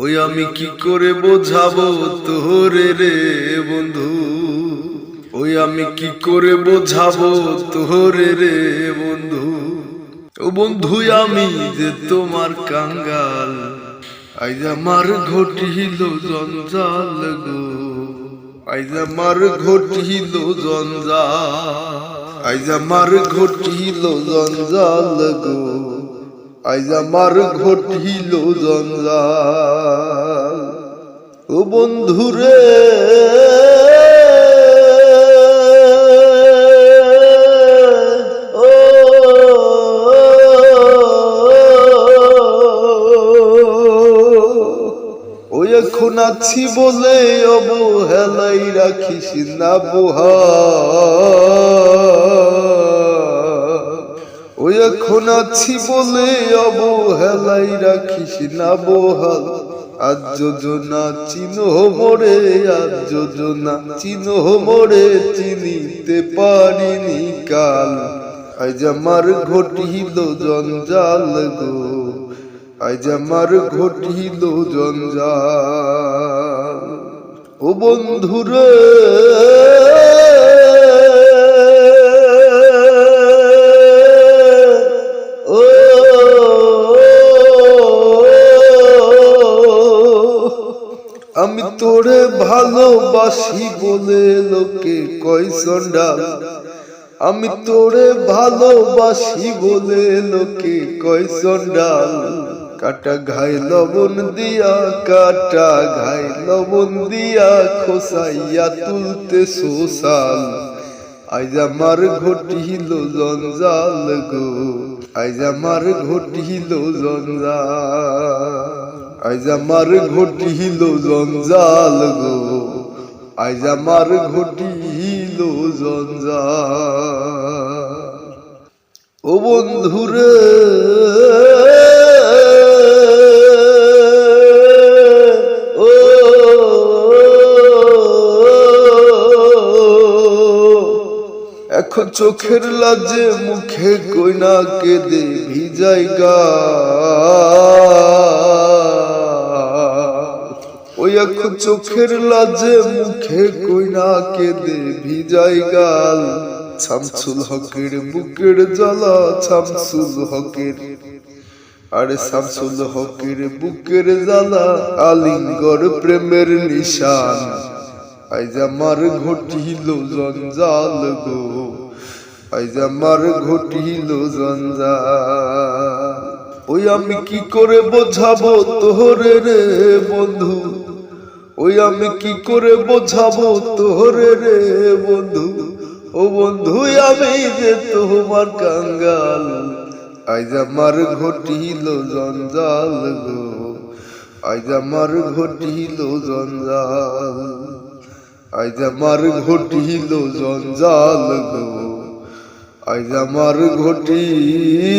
ওই আমি কি করে বোঝাবো তোরে রে বন্ধু? ওই আমি কি করে বোঝাবো তোরে রে বন্ধু? ও বন্ধু, আমি যে তোমার কাঙ্গাল আইজ আমার ঘটিল জঞ্জাল গো। আইজ আমার ঘটিল জঞ্জাল আইজ আমার ঘটিল জঞ্জাল গো। আইজ আমার ঘটিল জঞ্জাল। ও বন্ধুরে এখন আছি বলে অবহেলাই রাখিস না বোহা। এখন আছি বলে অবহেলাই রাখিস না বহাল। আজ যোজনা চিহ্ন মোড়ে আজ যোজনা চিহ্ন মোড়ে চিনিতে পারিনি কাল। আজ আমার ঘটিল জঞ্জাল গো, আজ আমার ঘটিল জঞ্জাল। ও বন্ধুরে! তোরে ভালোবাসি বলে লোকে কয় সন্ডাল আমি তোরে ভালোবাসি বলে লোকে কয় সন্ডাল কাটা ঘাই লবণ দিয়া, কাটা ঘাই লবণ দিয়া খোসাইয়া তুলতে সোসাল। আইজ আমার ঘটিল জঞ্জাল গো, আইজ আমার ঘটিল জঞ্জাল। আইজ আমার ঘটিল জঞ্জাল গো। আইজ আমার ঘটিল জঞ্জাল। ও বন্ধুরে। এখন চোখের লাজে মুখে কইনা কেঁদে ভিজাই গা এখন চোখের লাজে মুখে কইনা কেঁদে ভিজাই গাল। ছামছুল হকের বুকের জ্বালা ছামছুল হকের। আরে শামসুল হকের বুকের জ্বালা, আলিঙ্গর প্রেমের নিশান। আইজ আমার ঘটিল জঞ্জাল গো, আইজ আমার ঘটিল জঞ্জাল। ওই আমি কি করে বোঝাবো তোহরে রে বন্ধু? ওই আমি কি করে বোঝাবো তোহরে রে বন্ধু? ও বন্ধু, আমি যে তোমার কাঙ্গাল আইজ আমার ঘটিল জঞ্জাল গো। আইজ আমার ঘটিল জঞ্জাল আইজ আমার ঘটিল জঞ্জাল গো। আইজ আমার ঘটিল